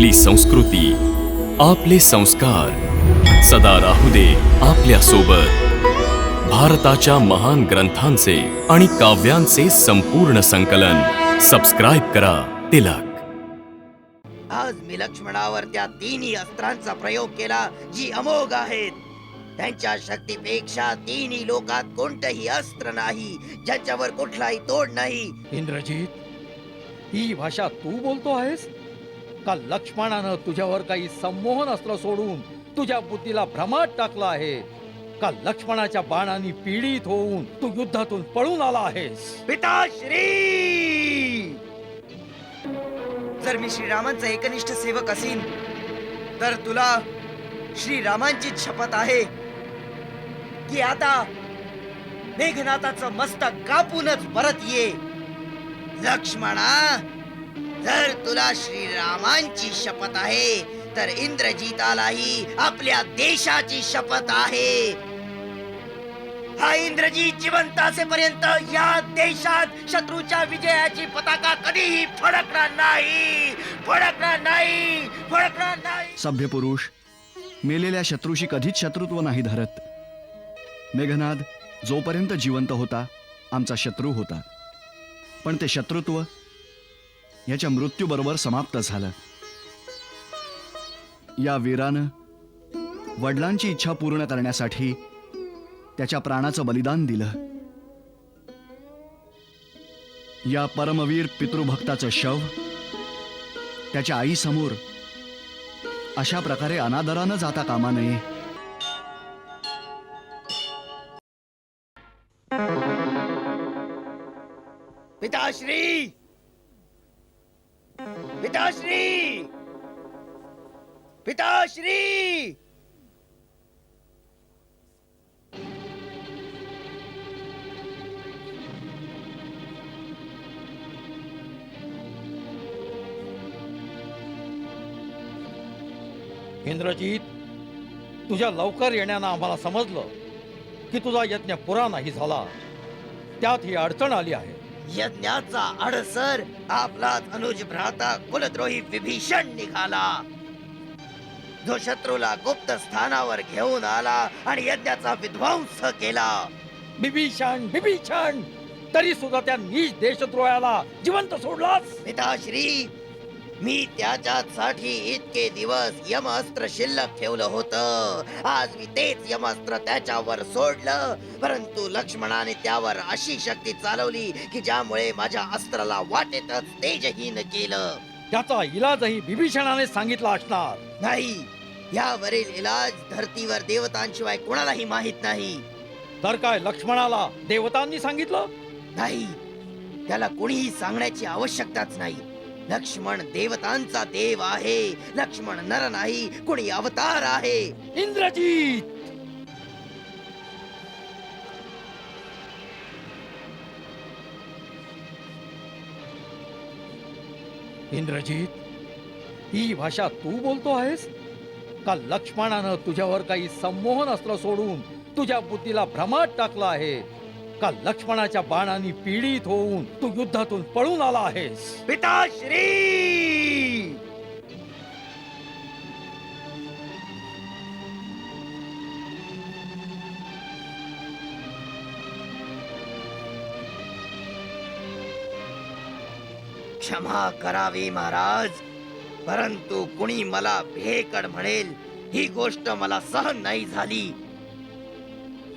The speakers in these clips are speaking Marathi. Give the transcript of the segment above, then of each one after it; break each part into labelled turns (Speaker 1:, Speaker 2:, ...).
Speaker 1: आपली संस्कृती आपले संस्कार. सदा राहू दे आपल्यासोबत भारताच्या महान ग्रंथांचे आणि काव्यांचे संपूर्ण संकलन. सबस्क्राईब करा तिलक.
Speaker 2: आज मी लक्ष्मणावर त्या तिन्ही अस्त्रांचा प्रयोग केला जी अमोघ आहेत. त्यांच्या शक्तीपेक्षा तिन्ही लोकात कोणतंही अस्त्र नाही ज्याच्यावर कुठलाही तोड नाही.
Speaker 3: इंद्रजीत ही भाषा तू बोलतो आहेस? का लक्ष्मणानं तुझ्यावर काही संमोहन अस्त्र सोडून तुझ्या बुद्धीला भ्रमात टाकलं आहे? का लक्ष्मणाच्या बाणांनी पीडित होऊन तू युद्धातून पळून आला आहेस?
Speaker 2: पिताश्री जर मी श्रीरामांचा एकनिष्ठ सेवक असेल तर तुला श्रीरामांची शपथ आहे की आता मेघनाथाचं मस्तक कापूनच परत ये. लक्ष्मणा! जर तुला श्रीरामांची शपथ आहे तर इंद्रजीतालाही आपल्या देशाची शपथ आहे. हा इंद्रजीत जिवंत असेपर्यंत या देशात शत्रूच्या विजयाची पताका कधीही फडकणार नाही. फडकणार नाही. फडकणार नाही.
Speaker 4: सभ्य पुरुष मेलेल्या शत्रूशी कधीच शत्रुत्व नाही धरत. मेघनाद जोपर्यंत जिवंत होता आमचा शत्रू होता. पण ते शत्रुत्व याच्या मृत्यूबरोबर समाप्त झालं. या वीरानं वडिलांची इच्छा पूर्ण करण्यासाठी त्याच्या प्राणाचं बलिदान दिलं. या परमवीर पितृभक्ताचं शव त्याच्या आईसमोर अशा प्रकारे अनादरानं जाता कामा नये.
Speaker 2: पिताश्री! पिताश्री! पिताश्री!
Speaker 3: इंद्रजीत तुझ्या लवकर येण्यानं आम्हाला समजलं की तुझा यज्ञ पुरा नाही झाला. त्यात ही अडचण आली आहे.
Speaker 2: यज्ञाचा अडसर आपलाच अनुज भ्राता कुलद्रोही विभीषण निघाला. जो शत्रूला गुप्त स्थानावर घेऊन आला आणि यज्ञाचा विध्वंस केला.
Speaker 3: बिभीषण बिभीषण तरी सुद्धा त्या नीच देशद्रोहाला जिवंत सोडलास?
Speaker 2: पिताश्री मी त्याच्यासाठी इतके दिवस यमअस्त्र शिल्लक ठेवलं होतं. आज मी तेच यमअस्त्र त्याच्यावर सोडलं. परंतु लक्ष्मणाने त्यावर अशी शक्ती चालवली की ज्यामुळे माझ्या अस्त्राला वाटेतच तेजहीन केलं.
Speaker 3: त्याचा इलाजही बिभीषणाने सांगितला असणार.
Speaker 2: नाही यावरील इलाज धर्तीवर देवतांशिवाय कोणालाही माहीत नाही.
Speaker 3: तर काय लक्ष्मणाला देवतांनी सांगितलं?
Speaker 2: नाही त्याला कोणीही सांगण्याची आवश्यकताच नाही. लक्ष्मण देवतांचा देव आहे. लक्ष्मण नर नाही कोणी अवतार आहे.
Speaker 3: इंद्रजीत! इंद्रजीत ही भाषा तू बोलतो आहेस? का लक्ष्मणानं तुझ्यावर काही संमोहन अस्त्र सोडून तुझ्या बुद्धीला भ्रमात टाकलं आहे? का लक्ष्मणाच्या बाणांनी पीडित होऊन तू युद्धातून पळून आला आहेस.
Speaker 2: पिताश्री! क्षमा करावी महाराज. परंतु कुणी मला भेकड म्हणेल ही गोष्ट मला सहन नाही झाली.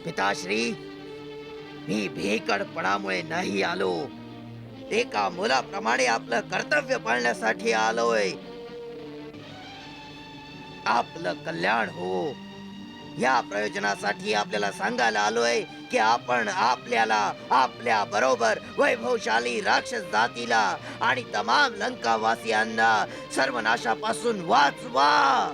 Speaker 2: पिताश्री मी भेकडपणामुळे नाही आलो. एका मुलाप्रमाणे आपलं कर्तव्य पाळण्यासाठी आलोय. आपलं कल्याण हो. या प्रयोजनासाठी आपल्याला सांगायला आलोय की आपण आपल्याला आपल्या बरोबर वैभवशाली राक्षस जातीला आणि तमाम लंकावासियांना सर्वनाशापासून वाचवा.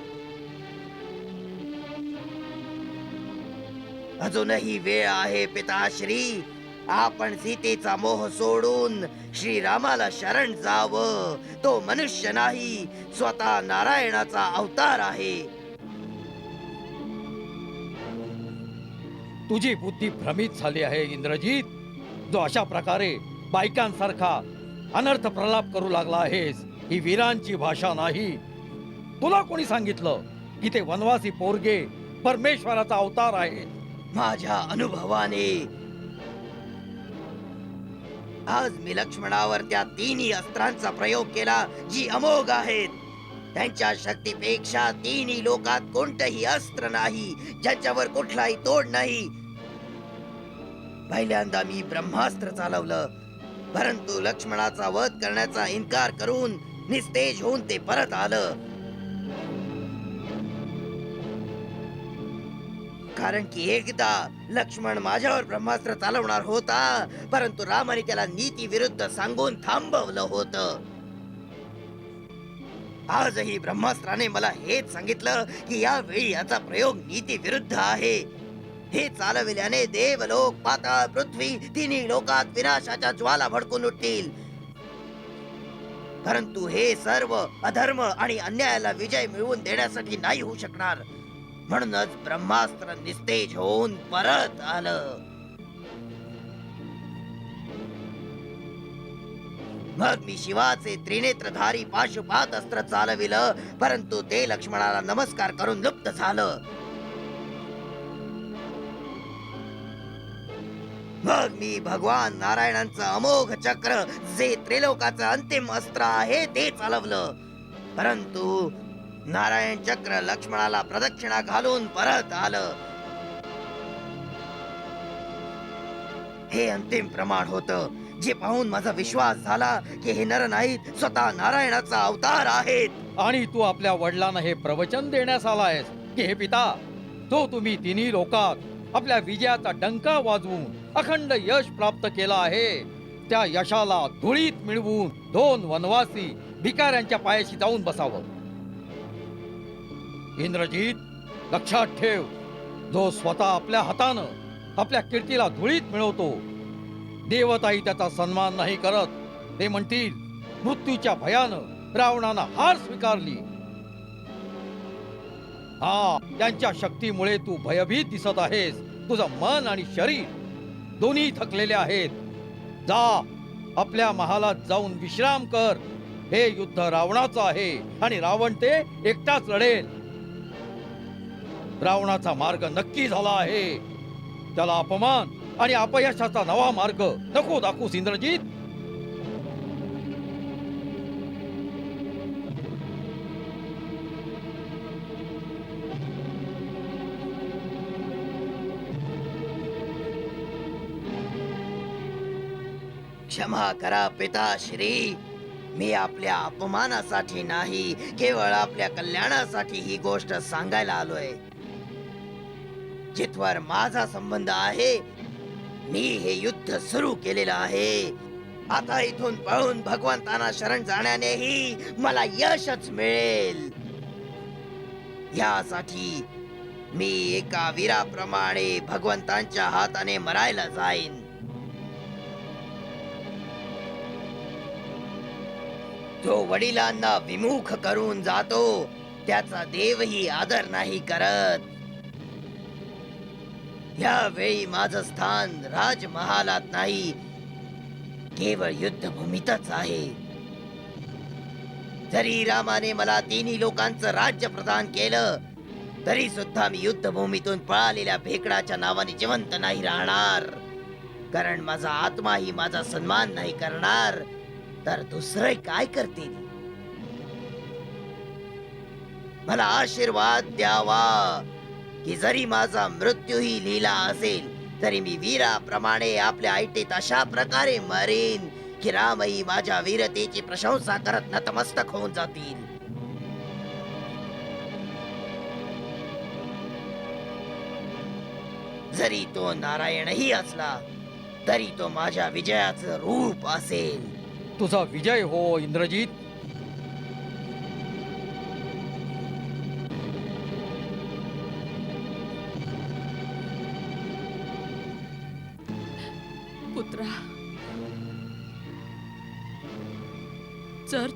Speaker 2: अजूनही वेळ आहे पिताश्री. आपण सीतेचा मोह सोडून श्रीरामाला शरण जावं. तो मनुष्य नाही स्वतः नारायणाचा अवतार आहे.
Speaker 3: तुझी बुद्धी भ्रमित झाली आहे इंद्रजीत. जो अशा प्रकारे बायकांसारखा अनर्थ प्रलाप करू लागला आहेस ही वीरांची भाषा नाही. तुला कोणी सांगितलं की ते वनवासी पोरगे परमेश्वराचा अवतार आहे
Speaker 2: माझ्या अनुभवाने. आज मी लक्ष्मणावर त्या तिन्ही अस्त्रांचा प्रयोग केला जी अमोघ आहेत. त्यांच्या शक्तीपेक्षा तिन्ही लोकात कोणतंही अस्त्र नाही ज्यांच्यावर कुठलाही तोड नाही. पहिल्यांदा मी ब्रह्मास्त्र चालवलं परंतु लक्ष्मणाचा वध करण्याचा इन्कार करून निस्तेज होऊन ते परत आलं. कारण की एकदा लक्ष्मण माझ्यावर ब्रह्मास्त्र चालवणार होता परंतु रामाने त्याला नीती विरुद्ध सांगून थांबवलं होत. आजही ब्रह्मास्त्राने मला हेच सांगितलं की यावेळी याचा प्रयोग नीती विरुद्ध आहे. हे चालविल्याने देवलोक पाताळ पृथ्वी तिन्ही लोकात विनाशाच्या ज्वाला भडकून उठतील. परंतु हे सर्व अधर्म आणि अन्यायाला विजय मिळवून देण्यासाठी नाही होऊ शकणार. म्हणूनच ब्रह्मास्त्र निस्तेज होऊन परत आलं. मग मी शिवाचे त्रिनेत्रधारी पाशुपात अस्त्र चालविलं परंतु ते लक्ष्मणाला नमस्कार करून लुप्त झालं. मग मी भगवान नारायणांचं अमोघ चक्र जे त्रिलोकाचं अंतिम अस्त्र आहे ते चालवलं. परंतु नारायण चक्र लक्ष्मणाला प्रदक्षिणा घालून परत आलं. हे अंतिम प्रमाण होत जे पाहून माझा विश्वास झाला की हे नर नाहीत स्वतः नारायणाचा अवतार आहेत.
Speaker 3: आणि तू आपल्या वडिलांना हे प्रवचन देण्यास आलायस. की हे पिता तो तुम्ही तिन्ही लोकात आपल्या विजयाचा डंका वाजवून अखंड यश प्राप्त केला आहे त्या यशाला धुळीत मिळवून दोन वनवासी भिकाऱ्यांच्या पायाशी जाऊन बसावं. इंद्रजीत लक्षात ठेव. जो स्वतः आपल्या हातानं आपल्या कीर्तीला धुळीत मिळवतो देवताही त्याचा सन्मान नाही करत. ते म्हणतील मृत्यूच्या भयानं रावणानं हार स्वीकारली. हा त्यांच्या शक्तीमुळे तू भयभीत दिसत आहेस. तुझं मन आणि शरीर दोन्ही थकलेले आहेत. जा आपल्या महालात जाऊन विश्राम कर. हे युद्ध रावणाचं आहे आणि रावण ते एकटाच लढेल. रावणाचा मार्ग नक्की झाला आहे. त्याला अपमान आणि अपयशाचा नवा मार्ग नको दाखवूस इंद्रजीत.
Speaker 2: क्षमा करा पिताश्री मी आपल्या अपमानासाठी नाही केवळ आपल्या कल्याणासाठी ही गोष्ट सांगायला आलोय. जिथवर माझा संबंध आहे. मी हे युद्ध सुरू केलेलं आहे. आता इथून पळून भगवंतांना शरण जाण्यानेही मला यशच मिळेल. यासाठी मी एका वीराप्रमाणे भगवंतांच्या हाताने मरायला जाईन. जो वडिलांना विमुख करून जातो त्याचा देवही आदर नाही करत. यावेळी माझं स्थान राजमहालात नाही. केवळ युद्धभूमीतच आहे. जरी रामाने मला तिन्ही लोकांचं राज्य प्रदान केलं तरी सुद्धा मी युद्धभूमीतून पळालेल्या भेकडाच्या नावाने जिवंत नाही राहणार. कारण माझा आत्माही माझा सन्मान नाही करणार तर दुसरे काय करतील? मला आशीर्वाद द्यावा. की जरी माझा मृत्यूही लिहिला असेल तरी मी वीराप्रमाणे आपल्या आयटीत अशा प्रकारे मरेन की रामही माझ्या वीरतेची प्रशंसा करत नतमस्तक होऊन जातील. जरी तो नारायणही असला तरी तो माझ्या विजयाचं रूप असेल.
Speaker 3: तुझा विजय हो इंद्रजीत.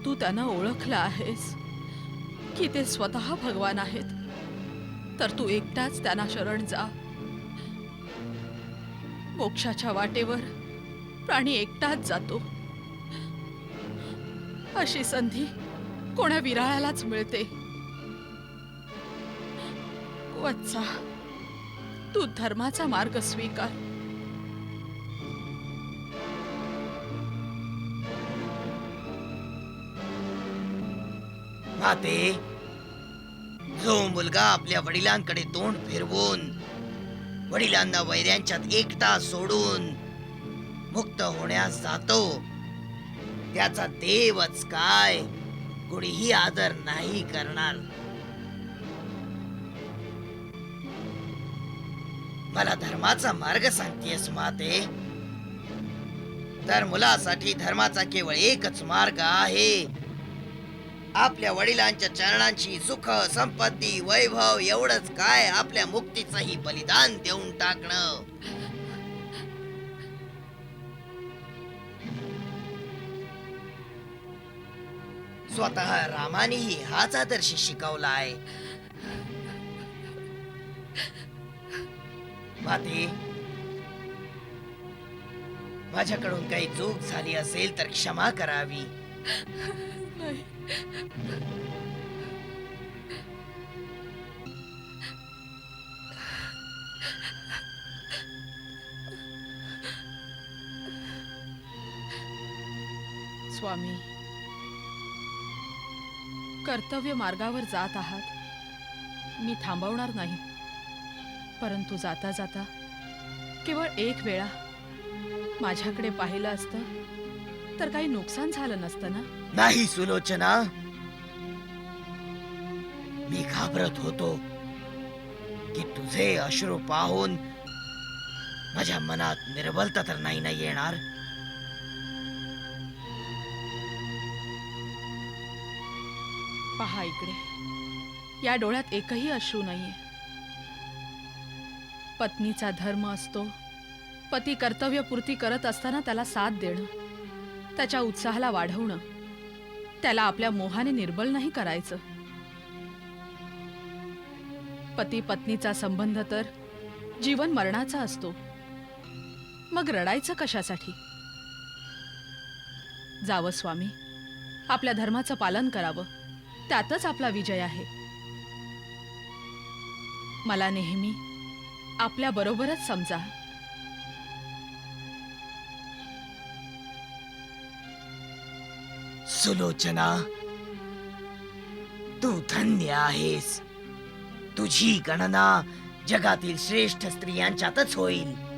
Speaker 5: तू त्यांना ओळखला आहेस की ते स्वतः भगवान आहेत? तर तू एकटाच त्यांना शरण जा. मोक्षाच्या वाटेवर प्राणी एकटाच जातो. अशी संधी कोणा विराळालाच मिळते. वत्सा तू धर्माचा मार्ग स्वीकार.
Speaker 2: पाहते. जो मुलगा आपल्या वडिलांकडे तोंड फिरवून वडिलांना वैऱ्यांच्यात एकटा सोडून मुक्त होण्यास जातो त्याचा देवच काय? कुणीही आदर नाही करणार. मला धर्माचा मार्ग सांगतेस माते. तर मुलासाठी धर्माचा केवळ एकच मार्ग आहे. आपल्या वडिलांच्या चरणांची सुख संपत्ती वैभव एवढंच काय आपल्या मुक्तीचंही बलिदान देऊन टाकणं? स्वतः रामानेही हाच आदर्श शिकवलाय. माते माझ्याकडून काही चूक झाली असेल तर क्षमा करावी.
Speaker 5: नाही. स्वामी कर्तव्य मार्गावर जात आहात. मी थांबवणार नाही. परंतु जाता जाता केवळ एक वेळा माझ्याकडे पाहिलं असतं. तर काही नुकसान झालं नसतं ना?
Speaker 2: नाही सुलोचना. मी घाबरत होतो की तुझे अश्रू पाहून माझ्या मनात निर्बलता तर नाही ना येणार.
Speaker 5: पहा इकडे. या डोळ्यात एकही अश्रू नाहीये. पत्नीचा धर्म असतो. पती कर्तव्यपूर्ती करत असताना त्याला साथ देणं. त्याच्या उत्साहाला वाढवणं. त्याला आपल्या मोहाने निर्बल नाही करायचं. पती पत्नीचा संबंध तर जीवन मरणाचा असतो. मग रडायचं कशासाठी? जावं स्वामी आपल्या धर्माचं पालन करावं. त्यातच आपला विजय आहे. मला नेहमी आपल्या बरोबरच समजा.
Speaker 2: सुलोचना। तू धन्य आहेस. तुझी गणना जगातील श्रेष्ठ स्त्रियांच्यातच होईल.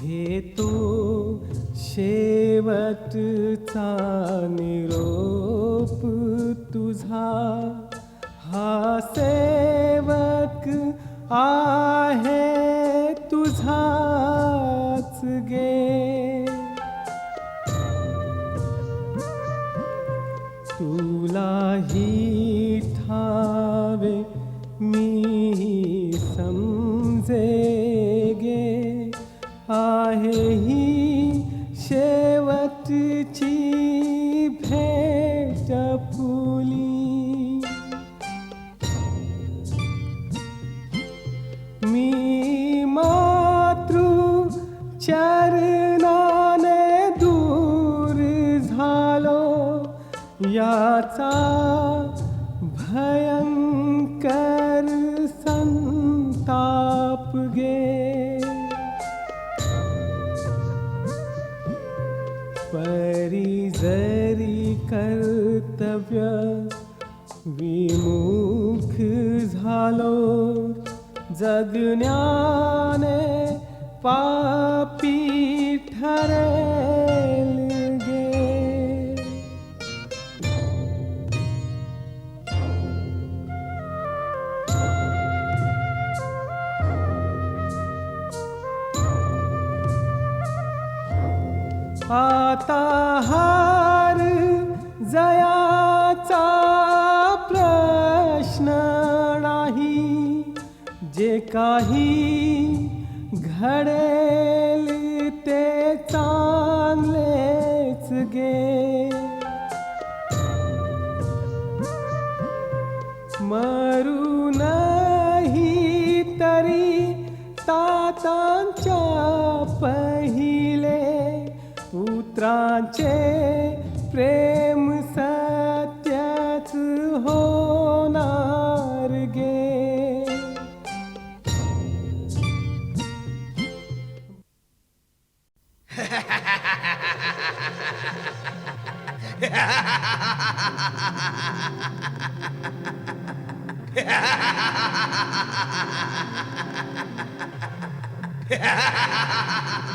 Speaker 6: घेतो शेवटचा निरोप तुझा हा सेवक आहे तुझाच गे. तुलाही याचा भयंकर संताप गे। परी जरी कर्तव्य विमुख झालो। जगण्याने पापी ठरेल आता हार जयाचा प्रश्न नाही. जे काही घडेल ते चांगलेच गे. मरू नाही तरी प्रेम सत्याच होणार गे.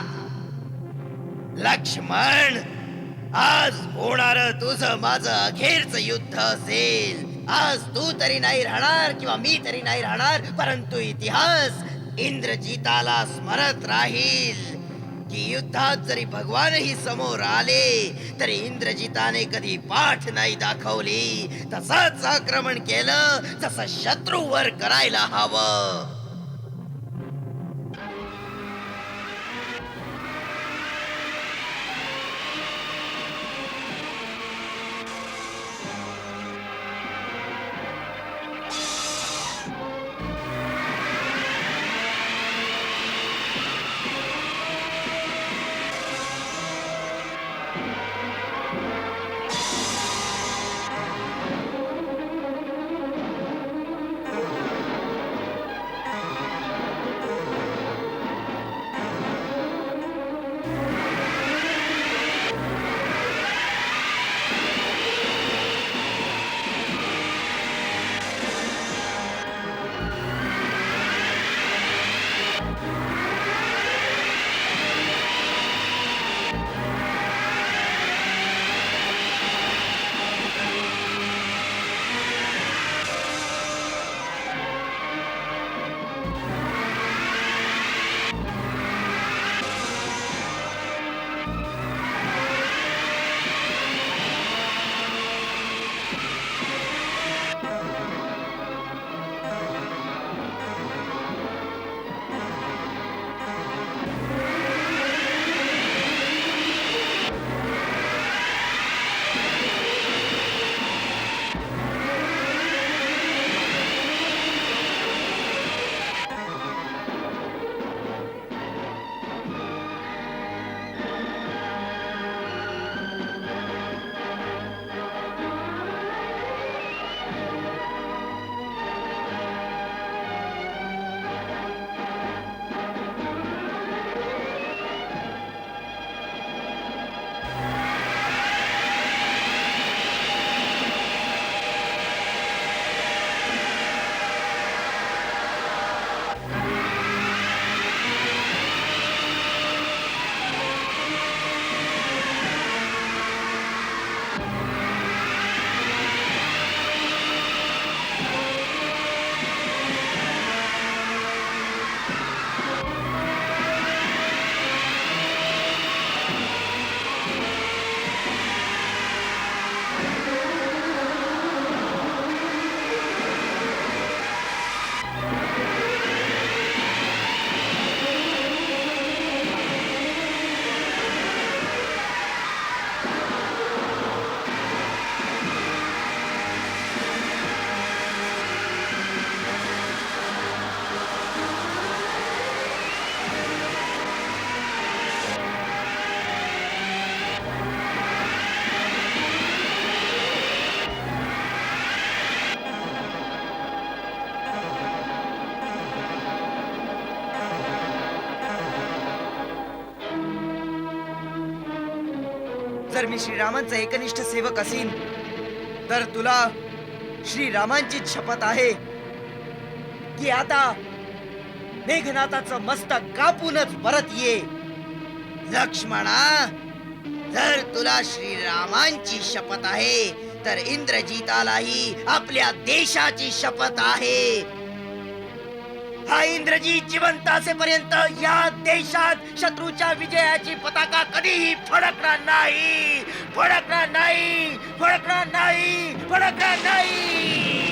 Speaker 2: लक्ष्मण आज होणार तुझं माझं अखेरच युद्ध असेल. आज तू तरी नाही राहणार किंवा मी तरी नाही राहणार परंतु इतिहास इंद्रजिताला स्मरत राहील. की युद्धात जरी भगवानही समोर आले तरी इंद्रजिताने कधी पाठ नाही दाखवली. तसंच आक्रमण केलं तसं शत्रूवर करायला हवं. जर मी श्रीरामांचा एकनिष्ठ सेवक असीन तर तुला श्रीरामांची शपथ आहे की आता मेघनाथाचं मस्तक कापूनच परत ये. लक्ष्मणा जर तुला श्रीरामांची शपथ आहे तर इंद्रजितालाही आपल्या देशाची शपथ आहे. हा इंद्रजी जिवंत असेपर्यंत या देशात शत्रूच्या विजयाची पताका कधीही फडकणार नाही. फडकणार नाही. फडकणार नाही. फडकणार नाही.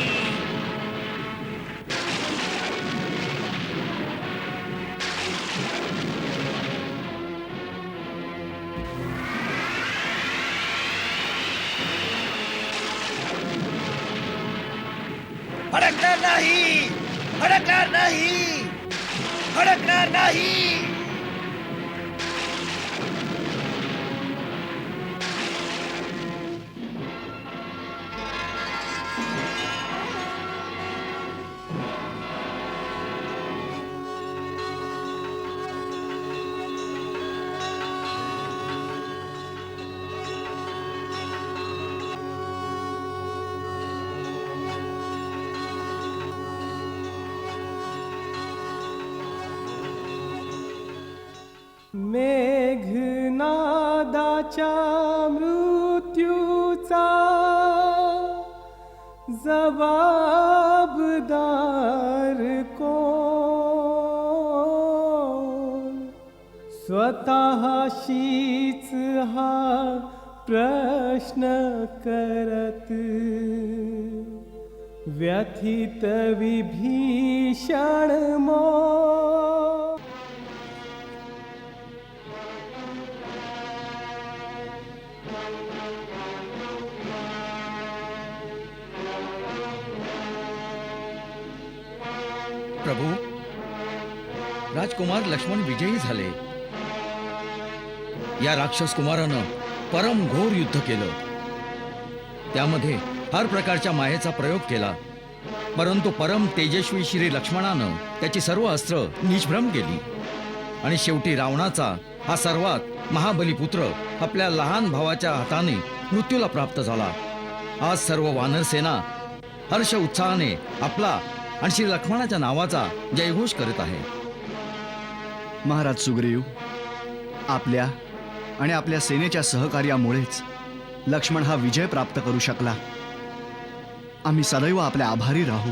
Speaker 2: फडकणार नाही. फडकणार नाही.
Speaker 6: मेघनादाच्या मृत्यूचा जबाबदार कोण? स्वतःशीच हा प्रश्न करत व्यथित विभीषण मो
Speaker 3: प्रभू राजकुमार लक्ष्मण विजयी झाले. या राक्षस कुमारानं परम घोर युद्ध केलं. त्यामध्ये हर प्रकारच्या मायेचा प्रयोग केला. परंतु परम तेजस्वी श्री लक्ष्मणानं त्याची सर्व अस्त्र निष्भ्रम केली. आणि शेवटी रावणाचा हा सर्वात महाबली पुत्र आपल्या लहान भावाच्या हाताने मृत्यूला प्राप्त झाला. आज सर्व वानरसेना हर्ष उत्साहाने आपला आणि श्री लक्ष्मणाच्या नावाचा जयघोष करत आहे.
Speaker 4: महाराज सुग्रीव आपल्या आणि आपल्या सेनेच्या सहकार्यामुळेच लक्ष्मण हा विजय प्राप्त करू शकला. आम्ही सदैव आपल्या आभारी राहू.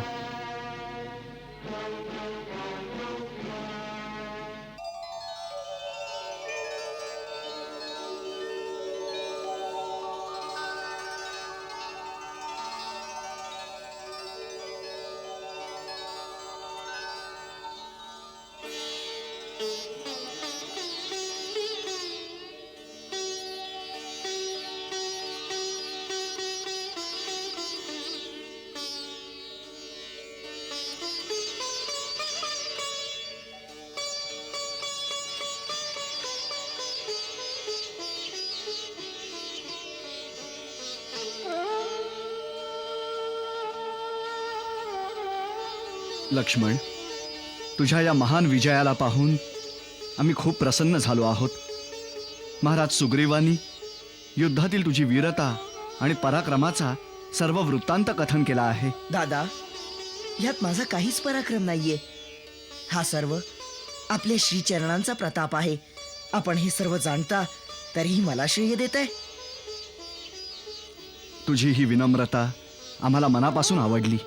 Speaker 4: लक्ष्मण तुझ्या या महान विजयाला पाहून आम्ही खूप प्रसन्न झालो आहोत. महाराज सुग्रीवानी युद्धातील तुझी वीरता आणि पराक्रमाचा सर्व वृत्तांत कथन केला आहे.
Speaker 7: दादा यात माझा काहीच पराक्रम नाहीये. हा सर्व आपल्या श्रीचरणांचा प्रताप आहे. आपण हे सर्व जाणता तरीही मला श्रेय देत आहे
Speaker 4: तुझी ही विनम्रता आम्हाला मनापासून आवडली.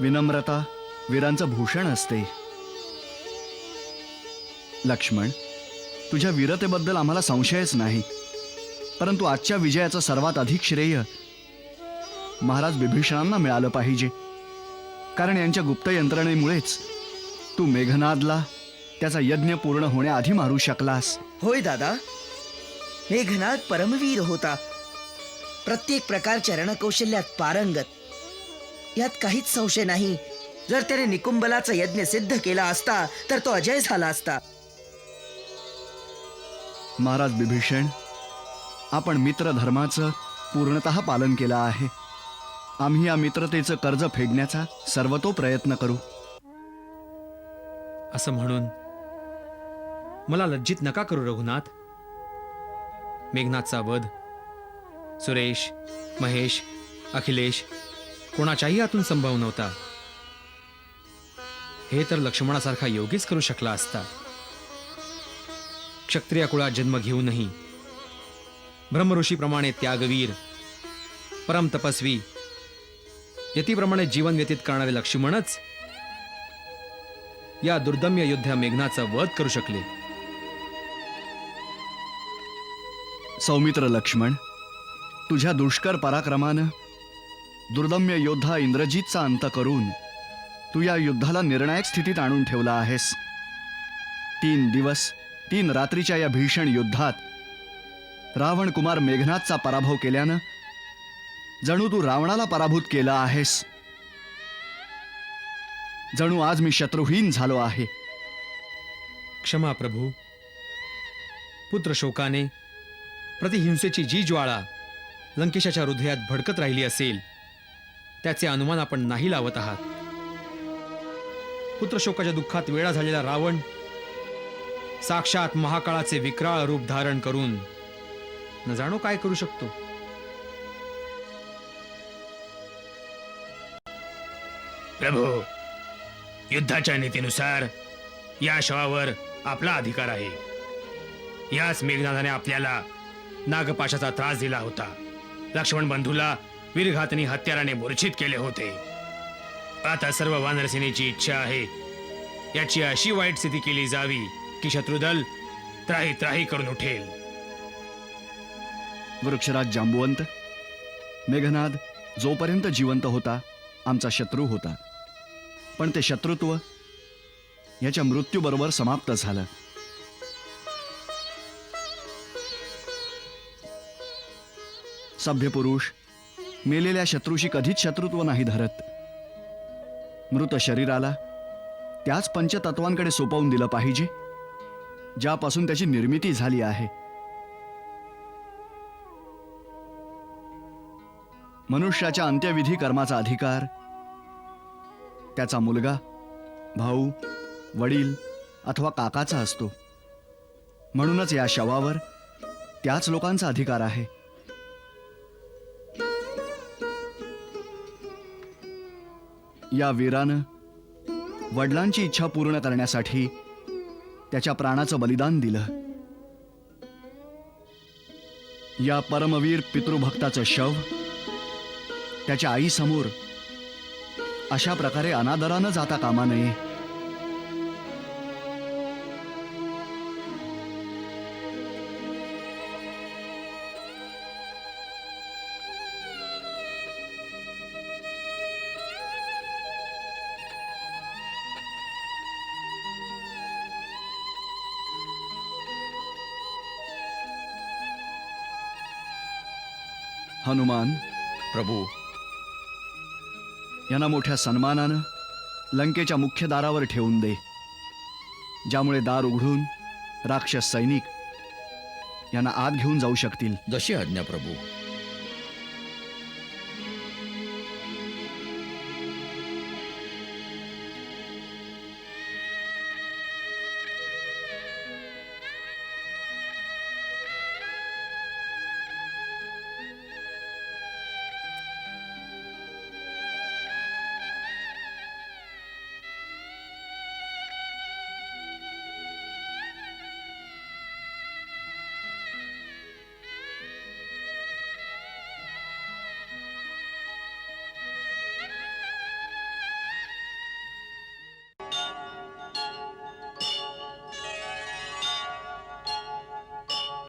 Speaker 4: विनम्रता वीरांचं भूषण असते. लक्ष्मण तुझ्या वीरतेबद्दल आम्हाला संशयच नाही. परंतु आजच्या विजयाचं सर्वात अधिक श्रेय महाराज बिभीषणांना मिळालं पाहिजे. कारण यांच्या गुप्त यंत्रणेमुळेच तू मेघनादला त्याचा यज्ञ पूर्ण होण्याआधी मारू शकलास.
Speaker 7: होय दादा. मेघनाद परमवीर होता. प्रत्येक प्रकारच्या रणकौशल्यात पारंगत. यात काहीच संशय नाही. जर त्याने निकुंबलाचा यज्ञ सिद्ध केला असता तर तो अजय झाला असता.
Speaker 4: महाराज बिभीषण आपण मित्रधर्माचं पूर्णतः पालन केलं आहे. आम्ही या मित्रतेचं कर्ज फेडण्याचा सर्वतो प्रयत्न करू.
Speaker 8: असं म्हणून मला लज्जित नका करू रघुनाथ. मेघनाथचा वध सुरेश महेश अखिलेश कोणाच्याही हातून संभव नव्हता. हे तर लक्ष्मणासारखा योगीच करू शकला असता. क्षत्रिय कुळात जन्म घेऊनही ब्रह्मऋषीप्रमाणे त्यागवीर परम तपस्वी यतीप्रमाणे जीवन व्यतीत करणारे लक्ष्मणच या दुर्दम्य योद्ध्या मेघनाचा वध करू शकले.
Speaker 4: सौमित्र लक्ष्मण तुझ्या दुष्कर पराक्रमानं दुर्दम्य योद्धा इंद्रजीतचा अंत करून तू या युद्धाला निर्णायक स्थितीत आणून ठेवला आहेस. तीन दिवस तीन रात्रीच्या या भीषण युद्धात रावण कुमार मेघनाथचा पराभव केल्यानं जणू तू रावणाला पराभूत केला आहेस. जणू आज मी शत्रुहीन झालो आहे.
Speaker 8: क्षमा प्रभू. पुत्र शोकाने प्रतिहिंसेची जी ज्वाळा लंकेशाच्या हृदयात भडकत राहिली असेल. त्याचे अनुमान आपण नाही लावत आहात. पुत्रशोकाच्या दुःखात वेळा झालेला रावण साक्षात महाकाळाचे विक्राळ रूप धारण करून न जाणो काय करू शकतो.
Speaker 9: प्रभू युद्धाच्या नीतीनुसार या शवावर आपला अधिकार आहे. याच मेघनाथाने आपल्याला नागपाशाचा त्रास दिला होता. लक्ष्मण बंधूला वीरघातनी हत्याराने मूर्छित केले होते. आता सर्व वानरसेनेची इच्छा आहे. याची अशी वाईट स्थिती केली जावी की शत्रुदल त्राही त्राही करून उठेल.
Speaker 4: वृक्षराज जांबुवंत मेघनाद जोपर्यंत जिवंत होता आमचा शत्रू होता. पण ते शत्रुत्व याच्या मृत्यूबरोबर समाप्त झालं. सभ्य पुरुष मेलेल्या शत्रूशी कधीच शत्रुत्व नाही धरत. मृत शरीराला त्याच पंचतत्वांकडे सोपवून दिलं पाहिजे ज्यापासून त्याची निर्मिती झाली आहे. मनुष्याच्या अंत्यविधी कर्माचा अधिकार त्याचा मुलगा भाऊ वडील अथवा काकाचा असतो. म्हणूनच या शवावर त्याच लोकांचा अधिकार आहे. या वीरानं वडिलांची इच्छा पूर्ण करण्यासाठी त्याच्या प्राणाचं बलिदान दिलं. या परमवीर पितृभक्ताचं शव त्याच्या आईसमोर अशा प्रकारे अनादरानं जाता कामा नये. हनुमान
Speaker 3: प्रभू
Speaker 4: यांना मोठ्या सन्मानानं लंकेच्या मुख्य दारावर ठेवून दे ज्यामुळे दार उघडून राक्षस सैनिक यांना आत घेऊन जाऊ शकतील.
Speaker 3: जशी आज्ञा प्रभू.